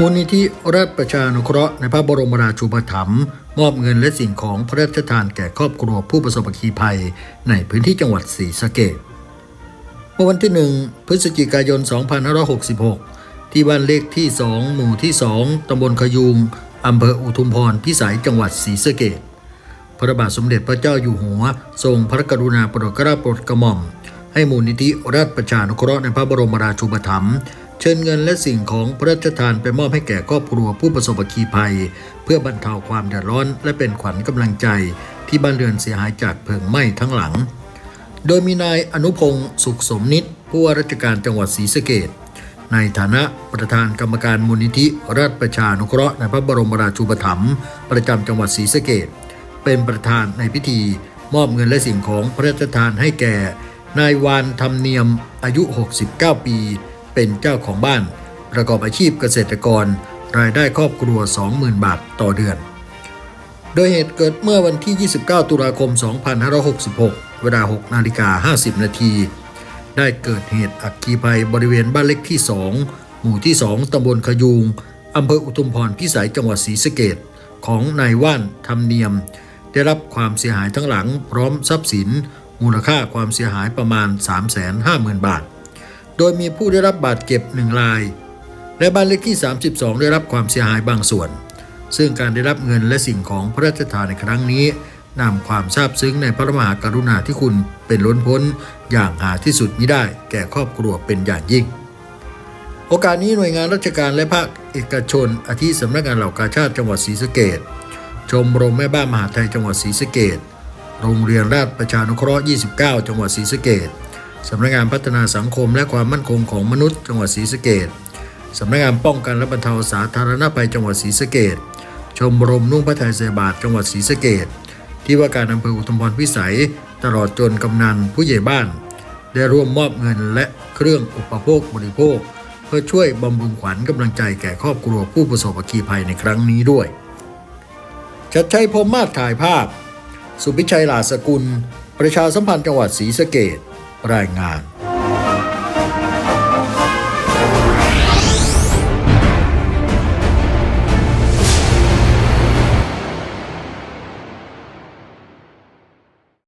มูลนิธิราชประชานุเคราะห์ในพระบรมราชูปถัมภ์มอบเงินและสิ่งของพระราชทานแก่ครอบครัวผู้ประสบอัคคีภัย ในพื้นที่จังหวัดศรีสะเกษเมื่อวันที่ 1 พฤศจิกายน 2566 ที่บ้านเลขที่ 2 หมู่ที่ 2 ตำบลขยุงอำเภออุทุมพรพิสัยจังหวัดศรีสะเกษพระบาทสมเด็จพระเจ้าอยู่หัว ทรงพระกรุณาโปรดเกล้าโปรดกระหม่อม ให้มูลนิธิราชประชานุเคราะห์ในพระบรมราชูปถัมภ์ เชิญเงินและสิ่งของพระราชทานไปมอบให้แก่ครอบครัวผู้ประสบอัคคีภัย เพื่อบรรเทาความเดือดร้อนและเป็นขวัญกำลังใจที่บ้านเรือนเสียหายจากเพลิงไหม้ทั้งหลัง โดยมีนายอนุพงศ์สุขสมนิตผู้ว่าราชการจังหวัดศรีสะเกษในฐานะประธานกรรมการมูลนิธิราชประชานุเคราะห์ในพระบรมราชูปถัมภ์ประจำจังหวัดศรีสะเกษเป็นประธานในพิธี มอบเงินและสิ่งของพระราชทานให้แก่ นายวานธรรมเนียมอายุ 69 ปี เป็นเจ้าของบ้าน ประกอบอาชีพเกษตรกร รายได้ครอบครัว 20,000 บาทต่อเดือน โดยเหตุเกิดเมื่อวันที่ 29 ตุลาคม 2566 เวลา 6 นาฬิกา 50 นาที ได้เกิดเหตุอัคคีภัยบริเวณบ้านเล็กที่ 2 หมู่ที่ 2 ตำบลขยูงอำเภออุทุมพรพิสัยจังหวัดศรีสะเกษของนายว่านธรรมเนียม ได้รับความเสียหายทั้งหลังพร้อมทรัพย์สิน มูลค่าความเสียหายประมาณ 350,000 บาท โดยมีผู้ได้รับบาดเจ็บหนึ่งราย และบ้านเลขที่ 32 ได้รับความเสียหายบางส่วน ซึ่งการได้รับเงินและสิ่งของพระราชทานในครั้งนี้นำความซาบซึ้งในพระมหากรุณาธิคุณเป็นล้นพ้นอย่างหาที่สุดมิได้แก่ครอบครัวเป็นอย่างยิ่ง โอกาสนี้หน่วยงานราชการและภาคเอกชน อาทิสำนักงานเหล่ากาชาติจังหวัดศรีสะเกษชมรมแม่บ้านมหาไทยจังหวัดศรีสะเกษโรงเรียนราชประชานุเคราะห์ 29 จังหวัดศรีสะเกษ สำนักงานพัฒนาสังคมและความมั่นคงของมนุษย์จังหวัดศรีสะเกษสำนักงานป้องกันและบรรเทาสาธารณภัยจังหวัดศรีสะเกษชมรมนุ่งผ้าไทยใส่บาตรจังหวัดศรีสะเกษที่ว่าการอำเภออุทุมพรพิสัย ตลอดจนกำนันผู้ใหญ่บ้าน ได้ร่วมมอบเงินและเครื่องอุปโภคบริโภค เพื่อช่วยบำรุงขวัญกำลังใจแก่ครอบครัวผู้ประสบอัคคีภัยในครั้งนี้ด้วย ชัดชัยพรมมาศถ่ายภาพ สุพิชัยหลาสกุล ประชาสัมพันธ์จังหวัดศรีสะเกด รายงาน